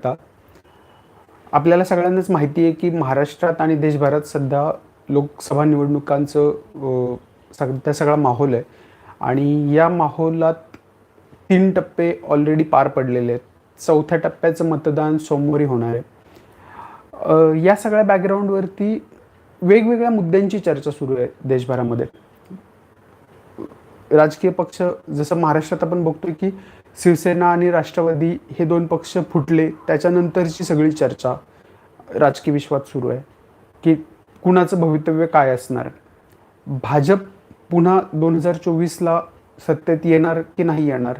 शकता. आपल्याला सगळ्यांनाच माहिती आहे की महाराष्ट्रात आणि देशभरात सध्या लोकसभा निवडणुकांचं सध्या सगळा माहोल आहे. आणि या माहोलात तीन टप्पे ऑलरेडी पार पडलेले आहेत. चौथ्या टप्प्याचं मतदान सोमवारी होणार आहे. या सगळ्या बॅकग्राऊंडवरती वेगवेगळ्या मुद्द्यांची चर्चा सुरू आहे देशभरामध्ये. राजकीय पक्ष जसं महाराष्ट्रात आपण बघतोय की शिवसेना आणि राष्ट्रवादी हे दोन पक्ष फुटले त्याच्यानंतरची सगळी चर्चा राजकीय विश्वात सुरू आहे. की कुणाचं भवितव्य काय असणार? भाजप पुन्हा दोन हजार चोवीसला सत्तेत येणार की नाही येणार?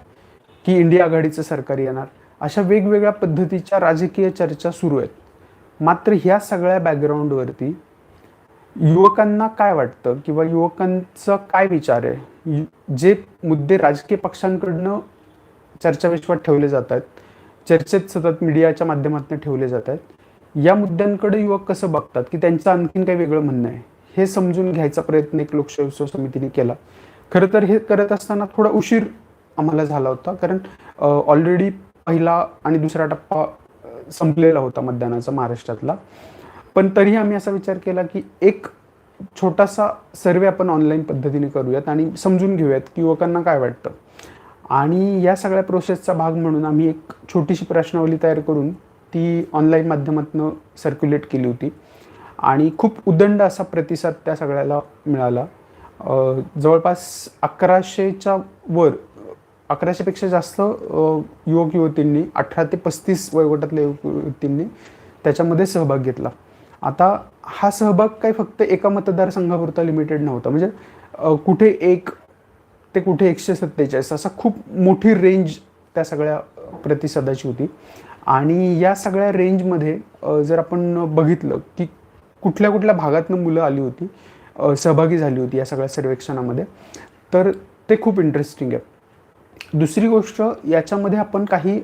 की इंडिया आघाडीचं सरकार येणार? अशा वेगवेगळ्या पद्धतीच्या राजकीय चर्चा सुरू आहेत. मात्र ह्या सगळ्या बॅकग्राऊंडवरती युवकांना काय वाटतं? किंवा युवकांचा काय विचार आहे? यु- जे मुद्दे राजकीय पक्षांकडनं चर्चाविश्वात ठेवले जात आहेत चर्चेत सतत मीडियाच्या माध्यमातून ठेवले जात आहेत या मुद्द्यांकडे युवक कसं बघतात? की त्यांचं आणखीन काही वेगळं म्हणणं आहे? हे समजून घ्यायचा प्रयत्न एक लोकशाही उत्सव समितीने केला. खरं तर हे करत असताना थोडा उशीर आम्हाला झाला होता. कारण ऑलरेडी पहिला आणि दुसरा टप्पा संपलेला होता मतदानाचा महाराष्ट्रातला. पण तरीही आम्ही असा विचार केला की एक छोटासा सर्वे आपण ऑनलाईन पद्धतीने करूयात आणि समजून घेऊयात की युवकांना काय वाटतं. आणि या सगळ्या प्रोसेसचा भाग म्हणून आम्ही एक छोटीशी प्रश्नावली तयार करून ती ऑनलाईन माध्यमातून सर्क्युलेट केली होती. आणि खूप उदंड असा प्रतिसाद त्या सगळ्याला मिळाला. जवळपास अकराशेच्या वर अकराशेपेक्षा जास्त युवक युवतींनी अठरा ते पस्तीस वयोगटातल्या युवक युवतींनी त्याच्यामध्ये सहभाग घेतला. आता हा सहभाग काही फक्त एका मतदारसंघापुरता लिमिटेड नव्हता. म्हणजे कुठे एक ते कुठे एकशे सत्तेचाळीस असा खूप मोठी रेंज त्या सगळ्या प्रतिसादाची होती. आणि या सगळ्या रेंजमध्ये जर आपण बघितलं की कुठल्या कुठल्या भागातनं मुलं आली होती सहभागी झाली होती या सगळ्या सर्वेक्षणामध्ये तर ते खूप इंटरेस्टिंग आहे दुसरी गोष्ट याच्यामध्ये आपण काही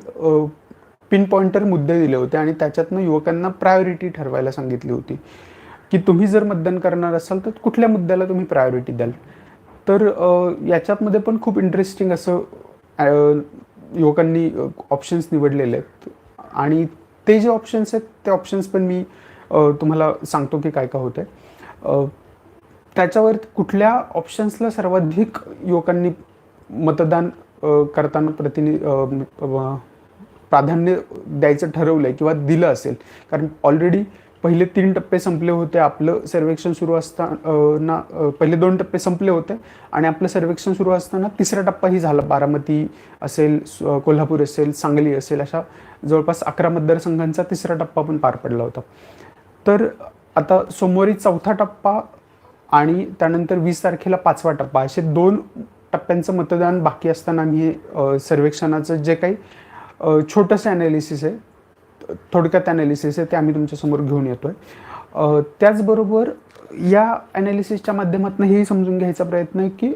पिन पॉइंटर मुद्दे दिले होते आणि त्याच्यातनं युवकांना प्रायोरिटी ठरवायला सांगितली होती. की तुम्ही जर मतदान करणार असाल तर कुठल्या मुद्द्याला तुम्ही प्रायोरिटी द्याल? तर अ, याच्यामध्ये पण खूप इंटरेस्टिंग असं युवकांनी ऑप्शन्स निवडलेले आहेत. आणि ते जे ऑप्शन्स आहेत ते ऑप्शन्स पण मी तुम्हाला सांगतो की काय काय होत आहे त्याच्यावर कुठल्या ऑप्शन्सला सर्वाधिक युवकांनी मतदान करताना प्रतिनि प्राधान्य द्यायचं ठरवलं आहे किंवा दिलं असेल? कारण ऑलरेडी पहिले तीन टप्पे संपले होते. आपलं सर्वेक्षण सुरू असताना पहिले दोन टप्पे संपले होते आणि आपलं सर्वेक्षण सुरू असताना तिसरा टप्पाही झाला. बारामती असेल कोल्हापूर असेल सांगली असेल अशा जवळपास अकरा मतदारसंघांचा तिसरा टप्पा पण पार पडला होता. तर आता सोमवारी चौथा टप्पा आणि त्यानंतर वीस तारखेला पाचवा टप्पा असे दोन टप्प्यांचं मतदान बाकी असताना आम्ही सर्वेक्षणाचं जे काही छोटंसं ॲनालिसिस आहे थोडक्यात ॲनालिसिस आहे ते आम्ही तुमच्यासमोर घेऊन येतो आहे त्याचबरोबर या ॲनालिसिसच्या माध्यमातून हेही समजून घ्यायचा प्रयत्न आहे की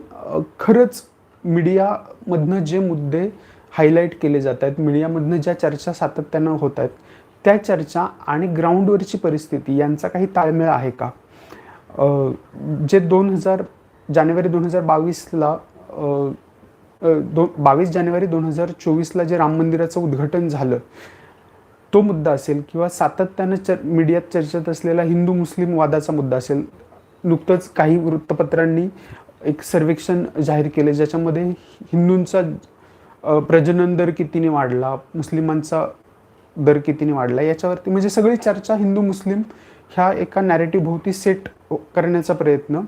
खरंच मीडियामधनं जे मुद्दे हायलाईट केले जात आहेत मीडियामधनं ज्या चर्चा सातत्यानं होत आहेत त्या चर्चा आणि ग्राउंडवरची परिस्थिती यांचा काही ताळमेळ आहे का? जे दोन हजार जानेवारी दोन हजार बावीसला दोन बावीस जानेवारी दोन हजार चोवीसला जे राम मंदिराचं उद्घाटन झालं तो मुद्दा असेल किंवा सातत्यानं चर मीडियात चर्चेत असलेला हिंदू मुस्लिम वादाचा मुद्दा असेल नुकतंच काही वृत्तपत्रांनी एक सर्वेक्षण जाहीर केले ज्याच्यामध्ये हिंदूंचा प्रजनन दर कितीने वाढला मुस्लिमांचा दर कितीने वाढला याच्यावरती म्हणजे सगळी चर्चा हिंदू मुस्लिम ह्या एका नॅरेटिव्हभोवती सेट करण्याचा प्रयत्न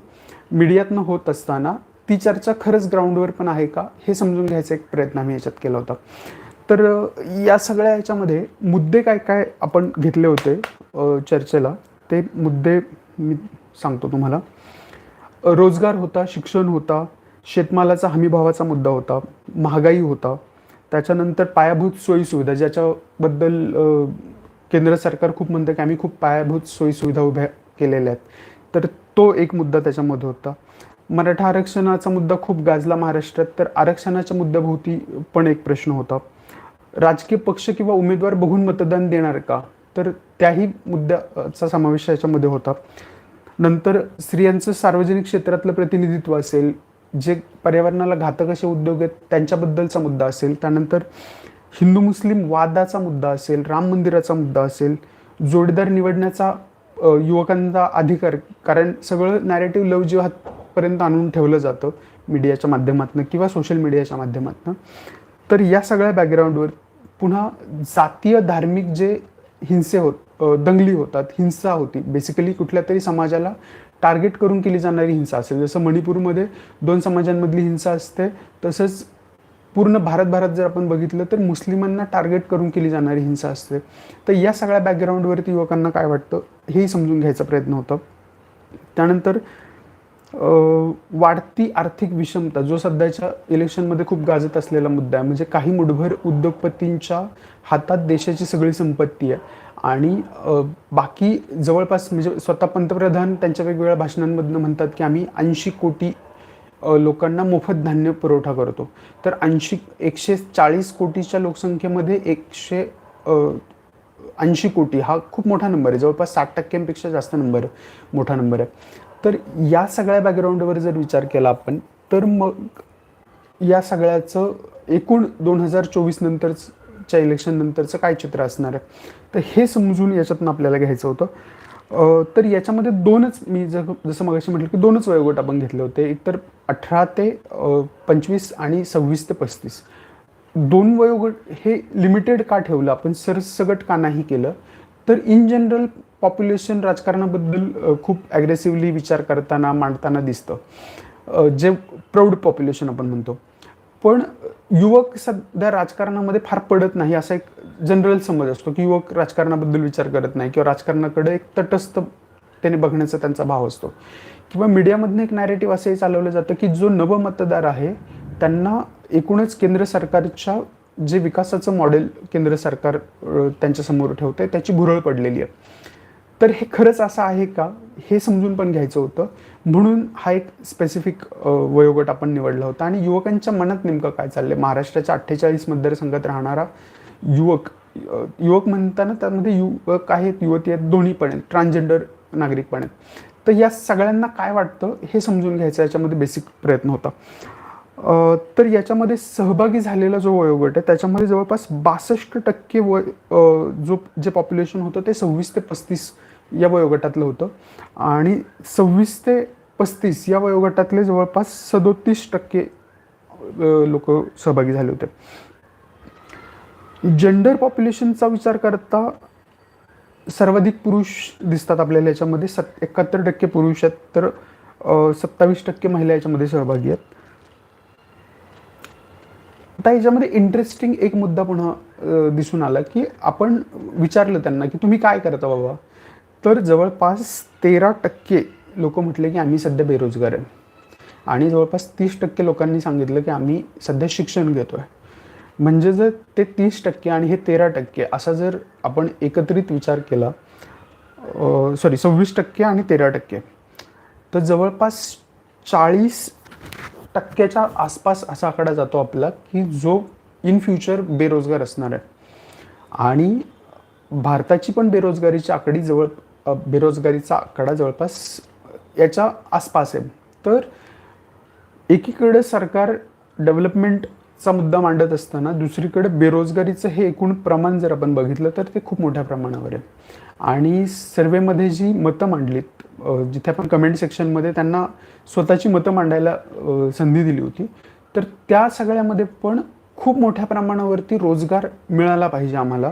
मीडियातनं होत असताना ती चर्चा खरंच ग्राउंडवर पण आहे का हे समजून घ्यायचा एक प्रयत्न आम्ही याच्यात केला होता. तर या सगळ्या याच्यामध्ये मुद्दे काय काय आपण घेतले होते चर्चेला? ते मुद्दे मी सांगतो तुम्हाला. रोजगार होता शिक्षण होता शेतमालाचा हमीभावाचा मुद्दा होता महागाई होता त्याच्यानंतर पायाभूत सोयीसुविधा ज्याच्याबद्दल केंद्र सरकार खूप म्हणतं की आम्ही खूप पायाभूत सोयीसुविधा उभ्या केलेल्या आहेत. तर तो एक मुद्दा त्याच्यामध्ये होता. मराठा आरक्षणाचा मुद्दा खूप गाजला महाराष्ट्रात तर आरक्षणाच्या मुद्द्याभोवती पण एक प्रश्न होता. राजकीय पक्ष किंवा उमेदवार बघून मतदान देणार का? तर त्याही मुद्द्याचा समावेश याच्यामध्ये होता. नंतर स्त्रियांचं सार्वजनिक क्षेत्रातलं प्रतिनिधित्व असेल जे पर्यावरणाला घातक असे उद्योग आहेत त्यांच्याबद्दलचा मुद्दा असेल त्यानंतर हिंदू मुस्लिम वादाचा मुद्दा असेल राम मंदिराचा मुद्दा असेल जोडीदार निवडण्याचा युवकांचा अधिकार कारण सगळं नॅरेटिव्ह लव जिहादपर्यंत आणून ठेवलं जातं मीडियाच्या माध्यमातून किंवा सोशल मीडियाच्या माध्यमातून. तर या सगळ्या बॅकग्राऊंडवर पुन्हा जातीय धार्मिक जे हिंसे होत दंगली होतात हिंसा होती. बेसिकली कुठल्या तरी समाजाला टार्गेट करून केली जाणारी हिंसा असेल. जसं मणिपूरमध्ये दोन समाजांमधली हिंसा असते तसंच पूर्ण भारतभरात जर आपण बघितलं तर मुस्लिमांना टार्गेट करून केली जाणारी हिंसा असते. तर या सगळ्या बॅकग्राऊंडवरती युवकांना काय वाटतं हेही समजून घ्यायचा प्रयत्न होता. त्यानंतर वाढती आर्थिक विषमता जो सध्याच्या इलेक्शनमध्ये खूप गाजत असलेला मुद्दा आहे म्हणजे काही मुठभर उद्योगपतींच्या हातात देशाची सगळी संपत्ती आहे आणि बाकी जवळपास म्हणजे स्वतः पंतप्रधान त्यांच्या वेगवेगळ्या भाषणांमधनं म्हणतात की आम्ही ऐंशी कोटी लोकांना मोफत धान्य पुरवठा करतो. तर ऐंशी एकशे चाळीस कोटीच्या लोकसंख्येमध्ये एकशे ऐंशी कोटी हा खूप मोठा नंबर आहे. जवळपास साठ टक्क्यांपेक्षा जास्त नंबर मोठा नंबर आहे. तर या सगळ्या बॅकग्राऊंडवर जर विचार केला आपण तर मग या सगळ्याचं एकूण दोन हजार चोवीस नंतरच्या इलेक्शन नंतरचं काय चित्र असणार आहे? तर हे समजून याच्यातून आपल्याला घ्यायचं होतं. तर याच्यामध्ये दोनच मी जग जसं मगाशी म्हटलं की दोनच वयोगट आपण घेतले होते. एक तर अठरा ते पंचवीस आणि सव्वीस ते पस्तीस. दोन वयोगट हे लिमिटेड का ठेवलं? आपण सरसगट का नाही केलं? तर इन जनरल पॉप्युलेशन राजकारणाबद्दल खूप ॲग्रेसिव्हली विचार करताना मांडताना दिसतं. जे प्रौढ पॉप्युलेशन आपण म्हणतो. पण युवक सध्या राजकारणामध्ये फार पडत नाही असा एक जनरल समज असतो की युवक राजकारणाबद्दल विचार करत नाही किंवा राजकारणाकडे एक तटस्थ त्याने बघण्याचा त्यांचा भाव असतो. किंवा मीडियामधनं एक नॅरेटिव्ह असंही चालवलं जातं की जो नवमतदार आहे त्यांना एकूणच केंद्र सरकारच्या जे विकासाचं मॉडेल केंद्र सरकार त्यांच्यासमोर त्यांच्यासमोर आहे त्याची भुरळ पडलेली आहे. तर हे खरंच असं आहे का? हे समजून पण घ्यायचं होतं. म्हणून हा एक स्पेसिफिक वयोगट आपण निवडला होता. आणि युवकांच्या मनात नेमकं काय चाललंय? महाराष्ट्राच्या अठ्ठेचाळीस मतदारसंघात राहणारा युवक युवक म्हणताना त्यामध्ये युवक आहेत युवती आहेत दोन्ही पण आहेत ट्रान्सजेंडर नागरिक पण आहेत. तर या सगळ्यांना काय वाटतं? हे समजून घ्यायचं याच्यामध्ये बेसिक प्रयत्न होता. तर याच्यामध्ये सहभागी झालेला जो वयोगट आहे त्याच्यामध्ये जवळपास बासष्ट टक्के वय जो जे पॉप्युलेशन होतं ते सव्वीस ते पस्तीस या वयोगटातलं होतं. आणि सव्वीस ते पस्तीस या वयोगटातले जवळपास सदोतीस टक्के लोक सहभागी झाले होते. जेंडर पॉप्युलेशनचा विचार करता सर्वाधिक पुरुष दिसतात आपल्याला याच्यामध्ये. सत एकाहत्तर टक्के पुरुष आहेत तर सत्तावीस टक्के महिला याच्यामध्ये सहभागी आहेत. आता याच्यामध्ये इंटरेस्टिंग एक मुद्दा पुन्हा दिसून आला की आपण विचारलं त्यांना की तुम्ही काय करता बाबा? तर जवळपास तेरा टक्के लोक म्हटले की आम्ही सध्या बेरोजगार आहे. आणि जवळपास तीस टक्के लोकांनी सांगितलं की आम्ही सध्या शिक्षण घेतो आहे म्हणजे जर ते तीस टक्के आणि हे तेरा टक्के असा जर आपण एकत्रित विचार केला सॉरी सव्वीस टक्के आणि तेरा टक्के तर जवळपास चाळीस टक्क्याच्या आसपास असा आकडा जातो आपला की जो इन फ्युचर बेरोजगार असणार आहे. आणि भारताची पण बेरोजगारीची आकडी जवळ बेरोजगारीचा आकडा जवळपास याच्या आसपास आहे. तर एकीकडे सरकार डेव्हलपमेंट चा मुद्दा मांडत असताना दुसरीकडे बेरोजगारीचं हे एकूण प्रमाण जर आपण बघितलं तर ते खूप मोठ्या प्रमाणावर आहे. आणि सर्वेमध्ये जी मतं मांडलीत जिथे आपण कमेंट सेक्शनमध्ये त्यांना स्वतःची मतं मांडायला संधी दिली होती तर त्या सगळ्यामध्ये पण खूप मोठ्या प्रमाणावरती रोजगार मिळाला पाहिजे आम्हाला.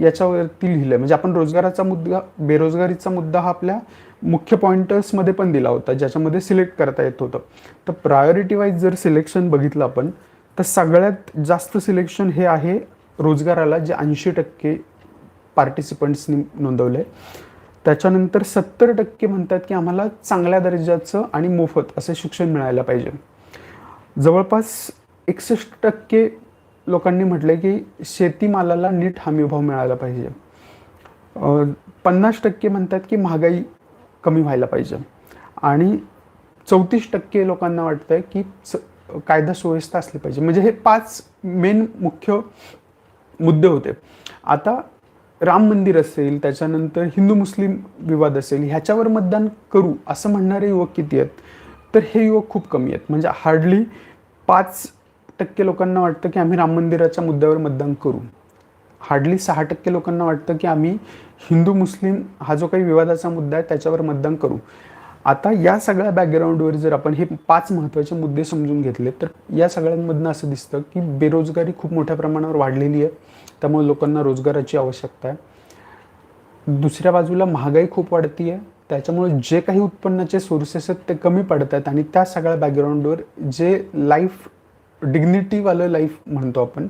याच्यावरती लिहिलं म्हणजे आपण रोजगाराचा मुद्दा बेरोजगारीचा मुद्दा हा आपल्या मुख्य पॉइंटर्समध्ये पण दिला होता ज्याच्यामध्ये सिलेक्ट करता येत होतं. तर प्रायोरिटी वाईज जर सिलेक्शन बघितलं आपण तर सगळ्यात जास्त सिलेक्शन हे आहे रोजगाराला जे ऐंशी टक्के पार्टिसिपंट्सनी नोंदवलं. आहे त्याच्यानंतर सत्तर टक्के म्हणतात की आम्हाला चांगल्या दर्जाचं आणि मोफत असं शिक्षण मिळायला पाहिजे. जवळपास एकसष्ट टक्के लोकांनी म्हटलं की शेतीमालाला नीट हमीभाव मिळायला पाहिजे. पन्नास टक्के म्हणतात की महागाई कमी व्हायला पाहिजे. आणि चौतीस टक्के लोकांना वाटतं आहे की कायदा सुव्यवस्था असली पाहिजे. म्हणजे हे पाच मेन मुख्य मुद्दे होते. आता राम मंदिर असेल त्याच्यानंतर हिंदू मुस्लिम विवाद असेल ह्याच्यावर मतदान करू असं म्हणणारे युवक किती आहेत? तर हे युवक खूप कमी आहेत. म्हणजे हार्डली पाच टक्के लोकांना वाटतं की आम्ही राम मंदिराच्या मुद्द्यावर मतदान करू. हार्डली सहा टक्के लोकांना वाटतं की आम्ही हिंदू मुस्लिम हा जो काही विवादाचा मुद्दा आहे त्याच्यावर मतदान करू. आता या सगळ्या बॅकग्राऊंडवर जर आपण हे पाच महत्त्वाचे मुद्दे समजून घेतले तर या सगळ्यांमधनं असं दिसतं की बेरोजगारी खूप मोठ्या प्रमाणावर वाढलेली आहे. त्यामुळे लोकांना रोजगाराची आवश्यकता आहे. दुसऱ्या बाजूला महागाई खूप वाढती आहे त्याच्यामुळे जे काही उत्पन्नाचे सोर्सेस आहेत ते कमी पडत आहेत आणि त्या सगळ्या बॅकग्राऊंडवर जे लाईफ डिग्निटीवालं लाईफ म्हणतो आपण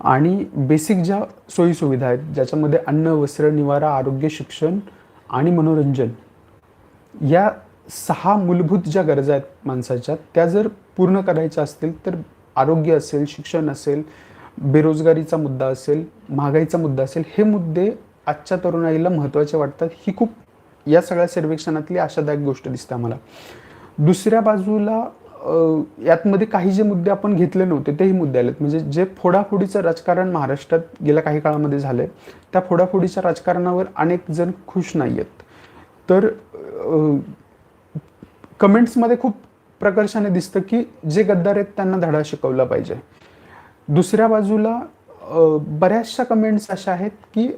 आणि बेसिक ज्या सोयीसुविधा आहेत ज्याच्यामध्ये अन्न वस्त्र निवारा आरोग्य शिक्षण आणि मनोरंजन या सहा मूलभूत ज्या गरजा आहेत माणसाच्या त्या जर पूर्ण करायच्या असतील तर आरोग्य असेल शिक्षण असेल बेरोजगारीचा मुद्दा असेल महागाईचा मुद्दा असेल हे मुद्दे आजच्या तरुणाईला महत्त्वाचे वाटतात. ही खूप या सगळ्या सर्वेक्षणातली आशादायक गोष्ट दिसते आम्हाला. दुसऱ्या बाजूला यातमध्ये काही जे मुद्दे आपण घेतले नव्हते तेही मुद्दे आलेत. म्हणजे जे फोडाफोडीचं राजकारण महाराष्ट्रात गेल्या काही काळामध्ये झालंय त्या फोडाफोडीच्या राजकारणावर अनेक जण खुश नाही आहेत तर कमेंट्समध्ये खूप प्रकर्षाने दिसतं की जे गद्दार आहेत त्यांना धडा शिकवला पाहिजे. दुसऱ्या बाजूला बऱ्याचशा कमेंट्स अशा आहेत की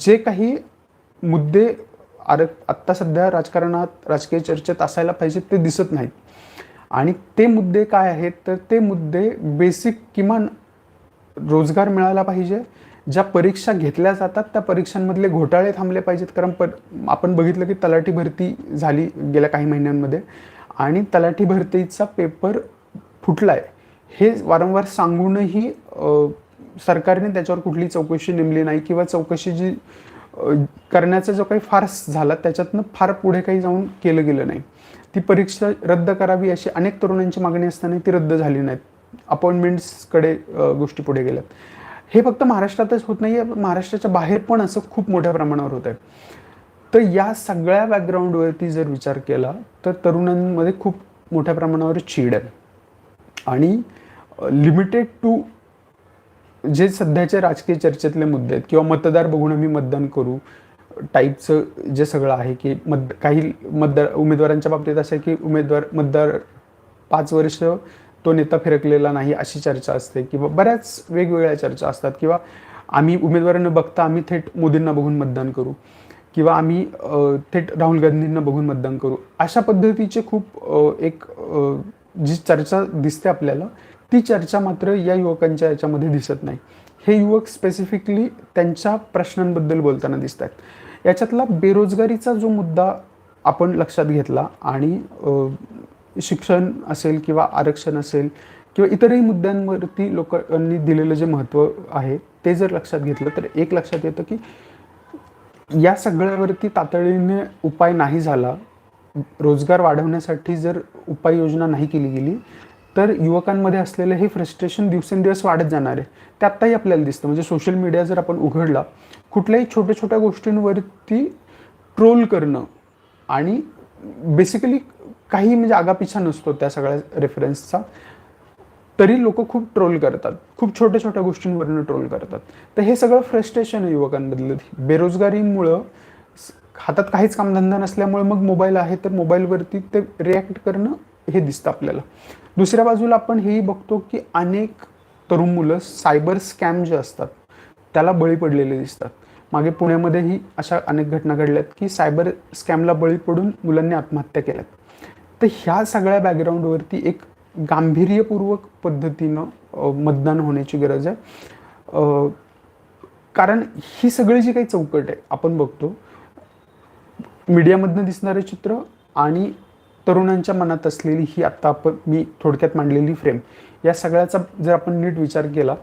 जे काही मुद्दे आर आत्ता सध्या राजकारणात राजकीय चर्चेत असायला पाहिजेत ते दिसत नाहीत. आणि ते मुद्दे काय आहेत? तर ते मुद्दे बेसिक किमान रोजगार मिळाला पाहिजे. ज्या परीक्षा घेतल्या जातात त्या परीक्षांमधले घोटाळे थांबले पाहिजेत. कारण पर आपण बघितलं की तलाठी भरती झाली गेल्या काही महिन्यांमध्ये आणि तलाठी भरतीचा पेपर फुटला आहे हे वारंवार सांगूनही सरकारने त्याच्यावर कुठली चौकशी नेमली नाही किंवा चौकशी जी करण्याचा जो काही फार्स झाला त्याच्यातनं फार पुढे काही जाऊन केलं गेलं नाही. ती परीक्षा रद्द करावी अशी अनेक तरुणांची मागणी असताना ती रद्द झाली नाहीत. अपॉइंटमेंट्सकडे गोष्टी पुढे गेल्यात. हे फक्त महाराष्ट्रातच होत नाही आहे महाराष्ट्राच्या बाहेर पण असं खूप मोठ्या प्रमाणावर होत आहे. तर या सगळ्या बॅकग्राऊंडवरती जर विचार केला तर तरुणांमध्ये खूप मोठ्या प्रमाणावर चीड आहे. आणि लिमिटेड टू जे सध्याचे राजकीय चर्चेतले मुद्दे आहेत किंवा मतदार बघून आम्ही मतदान करू टाईपचं जे सगळं आहे की मत काही मतदार उमेदवारांच्या बाबतीत असं आहे की उमेदवार मतदार पाच वर्ष तो नेता फिरकलेला नाही अशी चर्चा असते किंवा बऱ्याच वेगवेगळ्या चर्चा असतात किंवा आम्ही उमेदवारांना बघता आम्ही थेट मोदींना बघून मतदान करू किंवा आम्ही थेट राहुल गांधींना बघून मतदान करू. अशा पद्धतीचे खूप एक जी चर्चा दिसते आपल्याला ती चर्चा मात्र या युवकांच्या याच्यामध्ये दिसत नाही. हे युवक स्पेसिफिकली त्यांच्या प्रश्नांबद्दल बोलताना दिसत आहेत याच्यातला बेरोजगारीचा जो मुद्दा आपण लक्षात घेतला आणि शिक्षण असेल किंवा आरक्षण असेल किंवा इतरही मुद्द्यांवरती लोकांनी दिलेलं जे महत्त्व आहे ते जर लक्षात घेतलं तर एक लक्षात येतं की या सगळ्यावरती तातडीने उपाय नाही झाला रोजगार वाढवण्यासाठी जर उपाययोजना नाही केली गेली तर युवकांमध्ये असलेलं हे फ्रस्ट्रेशन दिवसेंदिवस वाढत जाणार आहे. ते आत्ताही आपल्याला दिसतं. म्हणजे सोशल मीडिया जर आपण उघडला कुठल्याही छोट्या छोट्या गोष्टींवरती ट्रोल करणं आणि बेसिकली काही म्हणजे आगापिछा नसतो त्या सगळ्या रेफरन्सचा तरी लोक खूप ट्रोल करतात. खूप छोट्या छोट्या गोष्टींवरनं ट्रोल करतात. तर हे सगळं फ्रस्ट्रेशन आहे युवकांमधलं बेरोजगारीमुळं हातात काहीच कामधंदा नसल्यामुळे मग मोबाईल आहे तर मोबाईलवरती ते रिॲक्ट करणं हे दिसतं आपल्याला. दुसऱ्या बाजूला आपण हेही बघतो की अनेक तरुण मुलं सायबर स्कॅम जे असतात त्याला बळी पडलेले दिसतात. मागे पुण्यामध्येही अशा अनेक घटना घडल्यात की सायबर स्कॅमला बळी पडून मुलांनी आत्महत्या केल्यात. तर ह्या सगळ्या बॅकग्राऊंडवरती एक गांभीर्यपूर्वक पद्धतीनं मतदान होण्याची गरज आहे. कारण ही सगळी जी काही चौकट आहे आपण बघतो मीडियामधनं दिसणारे चित्र आणि तरुणांच्या मनात असलेली ही आत्ता आपण मी थोडक्यात मांडलेली फ्रेम या सगळ्याचा जर आपण नीट विचार केला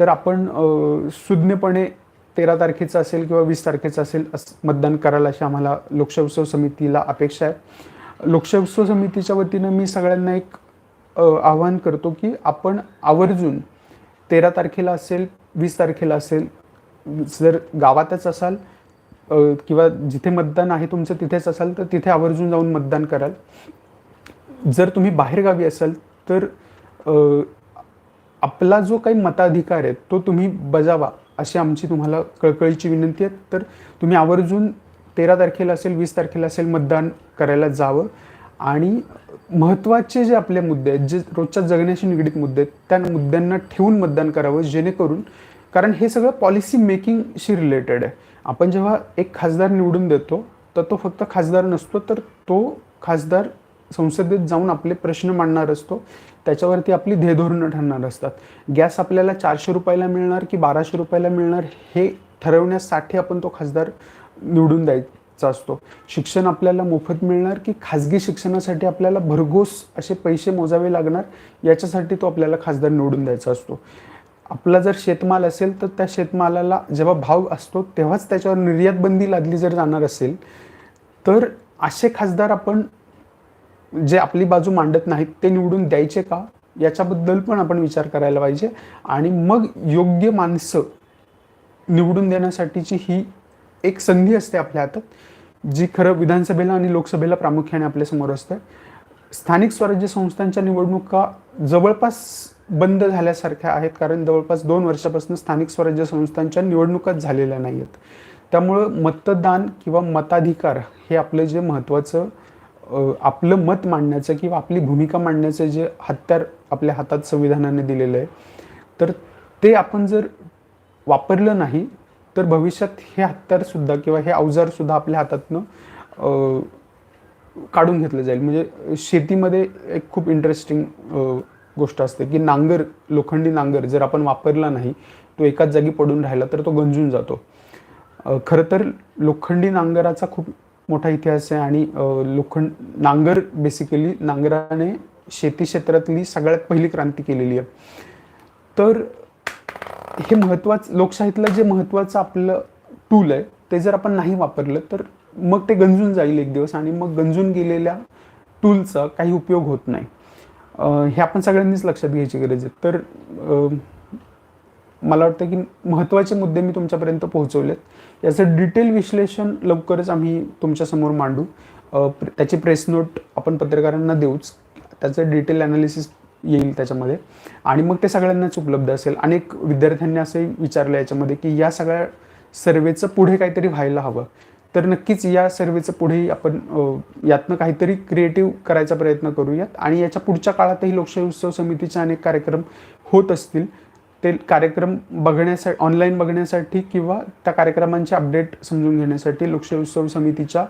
तर आपण सुज्ञपणे तेरा तारखेचं असेल किंवा वीस तारखेचं असेल असं मतदान करायला अशी आम्हाला लोकसभा समितीला अपेक्षा आहे. लोकशाही समितीच्या वतीनं मी सगळ्यांना एक आवाहन करतो की आपण आवर्जून तेरा तारखेला असेल वीस तारखेला असेल जर गावातच असाल किंवा जिथे मतदान आहे तुमचं तिथेच असाल तर तिथे आवर्जून जाऊन मतदान कराल. जर तुम्ही बाहेरगावी असाल तर आपला जो काही मताधिकार आहे तो तुम्ही बजावा अशी आमची तुम्हाला कळकळीची विनंती आहे. तर तुम्ही आवर्जून तेरा तारखेला असेल वीस तारखेला असेल मतदान करायला जावं. आणि महत्त्वाचे जे आपले मुद्दे आहेत जे रोजच्या जगण्याशी निगडीत मुद्दे आहेत त्या मुद्द्यांना ठेवून मतदान करावं जेणेकरून कारण हे सगळं पॉलिसी मेकिंगशी रिलेटेड आहे. आपण जेव्हा एक खासदार निवडून देतो तर तो फक्त खासदार नसतो तर तो खासदार संसदेत जाऊन आपले प्रश्न मांडणार असतो. त्याच्यावरती आपली ध्येयधोरणं ठरणार असतात. गॅस आपल्याला चारशे रुपयाला मिळणार की बाराशे रुपयाला मिळणार हे ठरवण्यासाठी आपण तो खासदार निवडून द्यायचा असतो. शिक्षण आपल्याला मोफत मिळणार की खाजगी शिक्षणासाठी आपल्याला भरघोस असे पैसे मोजावे लागणार याच्यासाठी तो आपल्याला खासदार निवडून द्यायचा असतो. आपला जर शेतमाल असेल तर त्या शेतमालाला जेव्हा भाव असतो तेव्हाच त्याच्यावर निर्यात बंदी लादली जर जाणार असेल तर असे खासदार आपण जे आपली बाजू मांडत नाहीत ते निवडून द्यायचे का? याच्याबद्दल पण आपण विचार करायला पाहिजे. आणि मग योग्य माणसं निवडून देण्यासाठीची ही एक संधी असते आपल्या हातात जी खरं विधानसभेला आणि लोकसभेला प्रामुख्याने आपल्यासमोर असते. स्थानिक स्वराज्य संस्थांच्या निवडणुका जवळपास बंद झाल्यासारख्या आहेत कारण जवळपास दोन वर्षापासून स्थानिक स्वराज्य संस्थांच्या निवडणुकाच झालेल्या नाही आहेत त्यामुळं मतदान किंवा मताधिकार हे आपलं जे महत्त्वाचं आपलं मत मांडण्याचं किंवा आपली भूमिका मांडण्याचं जे हत्यार आपल्या हातात संविधानाने दिलेलं आहे तर ते आपण जर वापरलं नाही तर भविष्यात हे हत्यारसुद्धा किंवा हे अवजारसुद्धा आपल्या हातातनं काढून घेतलं जाईल. म्हणजे शेतीमध्ये एक खूप इंटरेस्टिंग गोष्ट असते की नांगर लोखंडी नांगर जर आपण वापरला नाही तो एकाच जागी पडून राहिला तर तो गंजून जातो. खरं तर लोखंडी नांगराचा खूप मोठा इतिहास आहे आणि लोखंड नांगर बेसिकली नांगराने शेती क्षेत्रातली सगळ्यात पहिली क्रांती केलेली आहे. तर हे महत्त्वाचं लोकशाहीतलं जे महत्त्वाचं आपलं टूल आहे ते जर आपण नाही वापरलं तर मग ते गंजून जाईल एक दिवस आणि मग गंजून गेलेल्या टूलचा काही उपयोग होत नाही. हे आपण सगळ्यांनीच लक्षात घ्यायची गरज आहे. तर मला वाटतं की महत्त्वाचे मुद्दे मी तुमच्यापर्यंत पोहोचवलेत. याचं डिटेल विश्लेषण लवकरच आम्ही तुमच्यासमोर मांडू. प्र- त्याची प्रेस नोट आपण पत्रकारांना देऊच. त्याचं डिटेल ॲनालिसिस येईल त्याच्यामध्ये. आणि मग ते सगळ्यांनाच उपलब्ध असेल. अनेक विद्यार्थ्यांनी असंही विचारलं याच्यामध्ये की या सगळ्या सर्वेचं पुढे काहीतरी व्हायला हवं. तर नक्कीच या सर्वेचं पुढेही आपण यातनं काहीतरी क्रिएटिव्ह करायचा प्रयत्न करूयात. आणि याच्या पुढच्या काळातही लोकशाही उत्सव समितीचे अनेक कार्यक्रम होत असतील. ते कार्यक्रम बघण्यासाठी ऑनलाईन बघण्यासाठी किंवा त्या कार्यक्रमांचे अपडेट समजून घेण्यासाठी लोकशाही उत्सव समितीच्या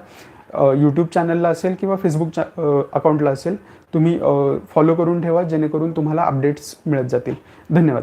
यूट्यूब चॅनलला असेल किंवा फेसबुक अकाउंटला असेल. तुम्ही फॉलो करून ठेवा जेणेकरून तुम्हाला अपडेट्स मिळत जातील. धन्यवाद.